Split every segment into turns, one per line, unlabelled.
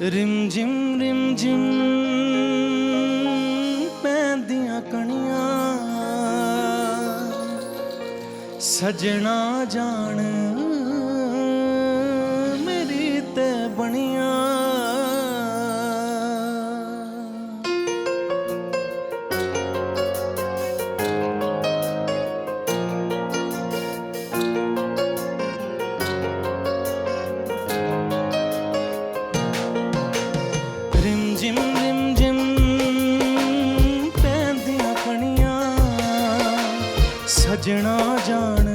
Rim gym rim gym. ਪੈਂਦੀਆਂ ਕਣੀਆਂ ਸਜਣਾ ਜਾਣ ਸਜਣਾ ਜਾਣ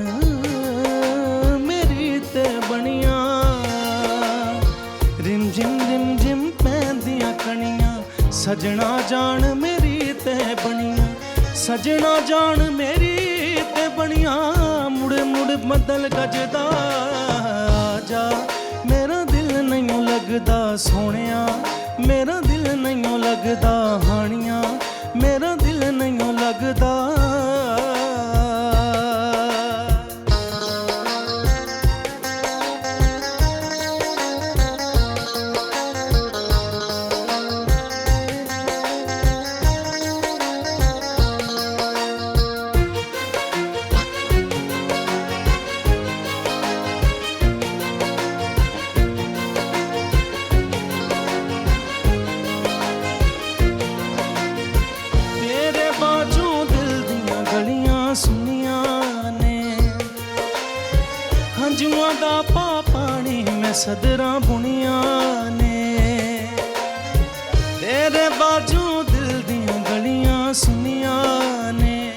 ਮੇਰੀ ਤੇ ਬਣੀਆਂ। ਰਿਮ ਜਿਮ ਰਿਮ ਜਿਮ ਪੈਂਦੀਆਂ ਕਣੀਆਂ, ਸਜਣਾ ਜਾਣ ਮੇਰੀ ਤੇ ਬਣੀਆਂ। ਸਜਣਾ ਜਾਣ ਮੇਰੀ ਤੇ ਬਣੀਆਂ, ਮੁੜ ਮੁੜ ਬਦਲ ਗੱਜਦਾ ਜਾ। ਮੇਰਾ ਦਿਲ ਨਹੀਂ ਲੱਗਦਾ ਸੋਹਣਿਆ, ਮੇਰਾ ਦਿਲ ਨਹੀਂ ਲੱਗਦਾ ਹਾਣੀਆਂ, ਮੇਰਾ ਦਿਲ ਨਹੀਂ ਲੱਗਦਾ ਹੰਝੂਆਂ ਦਾ ਪਾ ਪਾਣੀ ਮੈਂ ਸਦਰਾਂ ਬੁਣੀਆਂ ਨੇ। ਤੇਰੇ ਬਾਜੂ ਦਿਲ ਦੀਆਂ ਗਲੀਆਂ ਸੁਣੀਆਂ ਨੇ।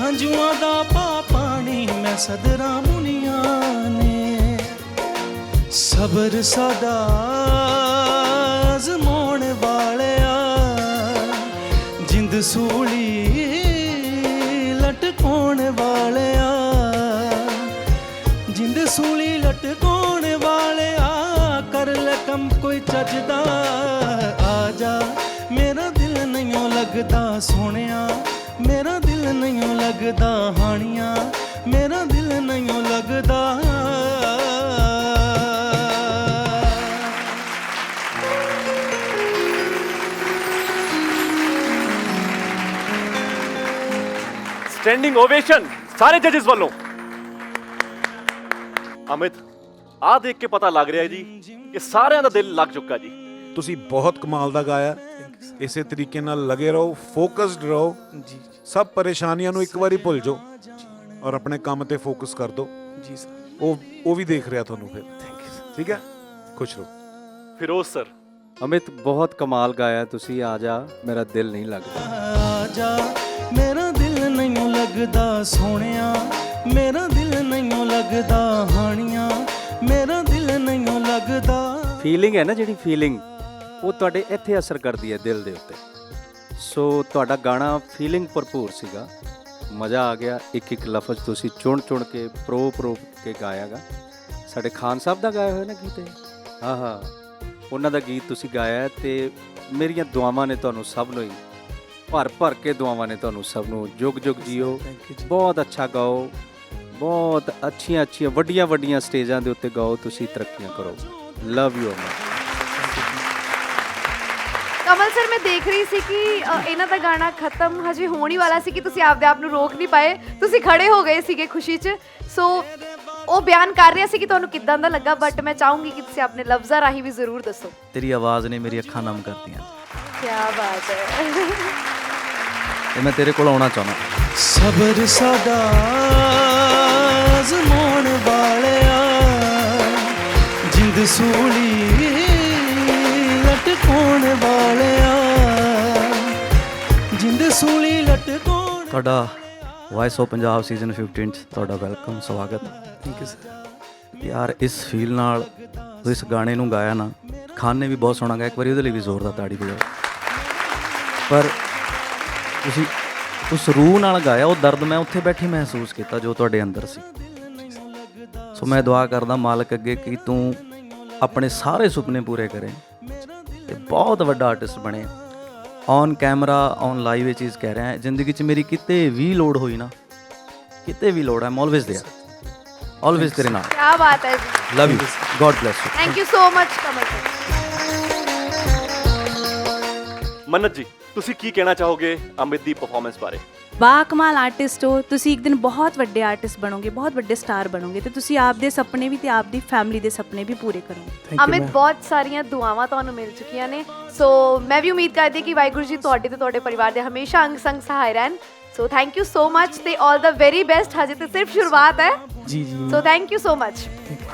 ਹੰਝੂਆਂ ਦਾ ਪਾ ਪਾਣੀ ਮੈਂ ਸਦਰਾਂ ਬੁਣੀਆਂ ਨੇ। ਸਬਰ ਸਦਾ ਅਜ਼ਮਾਉਣ ਵਾਲਿਆ, ਜਿੰਦ ਸੂਲੀ ਸੂਲੀ ਲਟਕਾਉਣ ਵਾਲਿਆ? ਕਰ ਲੈ ਕੰਮ ਕੋਈ ਚੱਜਦਾ। ਆ ਜਾ, ਮੇਰਾ ਦਿਲ ਨਹੀਂ ਲੱਗਦਾ ਸੋਹਣਿਆ। ਮੇਰਾ ਦਿਲ ਨਹੀਂ ਲੱਗਦਾ ਹਾਣੀਆਂ। ਮੇਰਾ ਦਿਲ ਨਹੀਂ ਲੱਗਦਾ।
ਸਟੈਂਡਿੰਗ ਓਵੇਸ਼ਨ ਸਾਰੇ ਜੱਜਸ ਵੱਲੋਂ। ਅਮਿਤ ਆ ਦੇਖ ਕੇ ਪਤਾ ਲੱਗ ਰਿਹਾ ਹੈ ਜੀ ਕਿ ਸਾਰਿਆਂ ਦਾ ਦਿਲ ਲੱਗ ਚੁੱਕਾ ਜੀ।
ਤੁਸੀਂ ਬਹੁਤ ਕਮਾਲ ਦਾ ਗਾਇਆ। ਇਸੇ ਤਰੀਕੇ ਨਾਲ ਲਗੇ ਰਹੋ ਫੋਕਸਡ ਰਹੋ।
ਜੀ
ਸਭ ਪਰੇਸ਼ਾਨੀਆਂ ਨੂੰ ਇੱਕ ਵਾਰੀ ਭੁੱਲ ਜਾਓ ਔਰ ਆਪਣੇ ਕੰਮ ਤੇ ਫੋਕਸ ਕਰ ਦਿਓ।
ਜੀ ਸਰ।
ਉਹ ਉਹ ਵੀ ਦੇਖ ਰਿਹਾ ਤੁਹਾਨੂੰ ਫਿਰ।
ਥੈਂਕ ਯੂ
ਠੀਕ ਹੈ? ਖੁਸ਼ ਰਹੋ।
ਫਿਰੋਜ਼ ਸਰ।
ਅਮਿਤ ਬਹੁਤ ਕਮਾਲ ਗਾਇਆ ਤੁਸੀਂ। ਆ ਜਾ ਮੇਰਾ ਦਿਲ ਨਹੀਂ ਲੱਗਦਾ।
ਆ ਜਾ ਮੇਰਾ ਦਿਲ ਨਹੀਂ ਲੱਗਦਾ ਸੋਹਣਿਆ। ਮੇਰਾ ਦਿਲ ਨਹੀਂ ਲੱਗਦਾ ਹਾਣੀਆਂ ਮੇਰਾ ਦਿਲ ਨਹੀਂ ਲੱਗਦਾ।
ਫੀਲਿੰਗ ਹੈ ਨਾ ਜਿਹੜੀ ਫੀਲਿੰਗ ਉਹ ਤੁਹਾਡੇ ਇੱਥੇ ਅਸਰ ਕਰਦੀ ਹੈ ਦਿਲ ਦੇ ਉੱਤੇ। ਸੋ ਤੁਹਾਡਾ ਗਾਣਾ ਫੀਲਿੰਗ ਭਰਪੂਰ ਸੀਗਾ। ਮਜ਼ਾ ਆ ਗਿਆ ਇੱਕ ਇੱਕ ਲਫ਼ਜ਼ ਤੁਸੀਂ ਚੁਣ ਚੁਣ ਕੇ ਪ੍ਰੋ ਪ੍ਰੋ ਕੇ ਗਾਇਆਗਾ। ਸਾਡੇ ਖਾਨ ਸਾਹਿਬ ਦਾ ਗਾਇਆ ਹੋਇਆ ਨਾ ਗੀਤ ਇਹ? ਆਹਾ ਉਹਨਾਂ ਦਾ ਗੀਤ ਤੁਸੀਂ ਗਾਇਆ ਹੈ ਤੇ ਮੇਰੀਆਂ ਦੁਆਵਾਂ ਨੇ ਤੁਹਾਨੂੰ ਸਭ ਨੂੰ ਹੀ ਭਰ ਭਰ ਕੇ ਦੁਆਵਾਂ ਨੇ ਤੁਹਾਨੂੰ ਸਭ ਨੂੰ। ਜੁਗ ਜੁਗ ਜੀਓ ਬਹੁਤ ਅੱਛਾ ਗਾਓ। ਬਹੁਤ ਅੱਛੀਆਂ ਅੱਛੀਆਂ ਵੱਡੀਆਂ ਵੱਡੀਆਂ ਸਟੇਜਾਂ ਦੇ ਉੱਤੇ ਗਾਓ ਤੁਸੀਂ ਤਰੱਕੀਆਂ ਕਰੋ। Love you Amar
Kamal sir ਮੈਂ ਦੇਖ ਰਹੀ ਸੀ ਕਿ ਅ, ਇਹਨਾਂ ਦਾ ਗਾਣਾ ਖਤਮ ਹਜੇ ਹੋਣ ਹੀ ਵਾਲਾ ਸੀ ਕਿ ਤੁਸੀਂ ਆਪਦੇ ਆਪ ਨੂੰ ਰੋਕ ਨਹੀਂ ਪਾਏ। ਤੁਸੀਂ ਖੜੇ ਹੋ ਗਏ ਸੀਗੇ ਖੁਸ਼ੀ 'ਚ। ਸੋ ਉਹ ਬਿਆਨ ਕਰ ਰਿਹਾ ਸੀ ਕਿ ਤੁਹਾਨੂੰ ਕਿੱਦਾਂ ਦਾ ਲੱਗਾ ਬਟ ਮੈਂ ਚਾਹੂੰਗੀ ਕਿ ਤੁਸੀਂ ਆਪਣੇ ਲਫ਼ਜ਼ਾਂ ਰਾਹੀਂ ਵੀ ਜ਼ਰੂਰ ਦੱਸੋ।
ਤੇਰੀ ਆਵਾਜ਼ ਨੇ ਮੇਰੀ ਅੱਖਾਂ ਨਮ ਕਰਤੀਆਂ।
ਕੀ ਬਾਤ ਹੈ।
ਤੇ ਮੈਂ ਤੇਰੇ ਕੋਲ ਆਉਣਾ ਚਾਹੁੰਦਾ।
ਸਬਰ ਸਦਾ ਜਿੰਦ ਸੂਲੀ ਲਟਕਾਉਣ ਵਾਲਿਆ। ਜਿੰਦ ਸੂਲੀ ਲਟਕਾਉਣ
ਤੁਹਾਡਾ ਵਾਇਸ ਆਫ ਪੰਜਾਬ ਸੀਜ਼ਨ 15 ਚ ਤੁਹਾਡਾ ਵੈਲਕਮ ਸਵਾਗਤ।
ਥੈਂਕ ਯੂ ਸਰ
ਯਾਰ ਇਸ ਫੀਲ ਨਾਲ ਇਸ ਗਾਣੇ ਨੂੰ ਗਾਇਆ ਨਾ ਖਾਨ ਨੇ ਵੀ ਬਹੁਤ ਸੋਹਣਾ ਗਾਇਆ ਇੱਕ ਵਾਰੀ ਉਹਦੇ ਲਈ ਵੀ ਜ਼ੋਰਦਾਰ ਤਾੜੀ ਵਜਾਓ। ਪਰ ਤੁਸੀਂ ਉਸ ਰੂਹ ਨਾਲ ਗਾਇਆ ਉਹ ਦਰਦ ਮੈਂ ਉੱਥੇ ਬੈਠੀ ਮਹਿਸੂਸ ਕੀਤਾ ਜੋ ਤੁਹਾਡੇ ਅੰਦਰ ਸੀ। ਸੋ ਮੈਂ ਦੁਆ ਕਰਦਾ ਮਾਲਕ ਅੱਗੇ ਕਿ ਤੂੰ ਆਪਣੇ ਸਾਰੇ ਸੁਪਨੇ ਪੂਰੇ ਕਰੇ ਤੇ ਬਹੁਤ ਵੱਡਾ ਆਰਟਿਸਟ ਬਣੇ ਔਨ ਕੈਮਰਾ ਔਨ ਲਾਈਵ ਇਹ ਚੀਜ਼ ਕਹਿ ਰਿਹਾ ਹਾਂ ਜ਼ਿੰਦਗੀ 'ਚ ਮੇਰੀ ਕਿਤੇ ਵੀ ਲੋੜ ਹੋਈ ਨਾ ਕਿਤੇ ਵੀ ਲੋੜ ਹੈ ਆਮ ਆਲਵੇਜ਼ देयर ਆਲਵੇਜ਼ ਤੇਰੇ ਨਾਲ
ਕੀ ਬਾਤ ਹੈ ਜੀ
love you god bless you
thank you so much Kamal sir
Mannat ji ਤੁਸੀਂ ਕੀ ਕਹਿਣਾ ਚਾਹੋਗੇ ਅਮਿਤ ਦੀ ਪਰਫਾਰਮੈਂਸ ਬਾਰੇ
ਬਾ ਕਮਾਲ ਆਰਟਿਸਟ ਹੋ। ਤੁਸੀਂ ਇੱਕ ਦਿਨ ਬਹੁਤ ਵੱਡੇ ਆਰਟਿਸਟ ਬਣੋਗੇ ਬਹੁਤ ਵੱਡੇ ਸਟਾਰ ਬਣੋਗੇ ਤੇ ਤੁਸੀਂ ਆਪਦੇ ਸੁਪਨੇ ਵੀ ਤੇ ਆਪਦੀ ਫੈਮਿਲੀ ਦੇ ਸੁਪਨੇ ਵੀ ਪੂਰੇ ਕਰੋਗੇ।
ਅਮਿਤ ਬਹੁਤ ਸਾਰੀਆਂ ਦੁਆਵਾਂ ਤੁਹਾਨੂੰ ਮਿਲ ਚੁੱਕੀਆਂ ਨੇ। ਸੋ ਮੈਂ ਵੀ ਉਮੀਦ ਕਰਦੀ ਕਿ ਵਾਹਿਗੁਰੂ ਜੀ ਤੁਹਾਡੇ ਤੇ ਤੁਹਾਡੇ ਪਰਿਵਾਰ ਦੇ ਹਮੇਸ਼ਾ ਅੰਗ ਸੰਗ ਸਹਾਇ ਰਹਿਣ। ਸੋ ਥੈਂਕ ਯੂ ਸੋ ਮੱਚ ਤੇ ਆਲ ਦਾ ਵੈਰੀ ਬੈਸਟ ਹਜੇ ਤੇ ਸਿਰਫ ਸ਼ੁਰੂਆਤ ਹੈ।
ਜੀ ਜੀ
so thank you so much thank you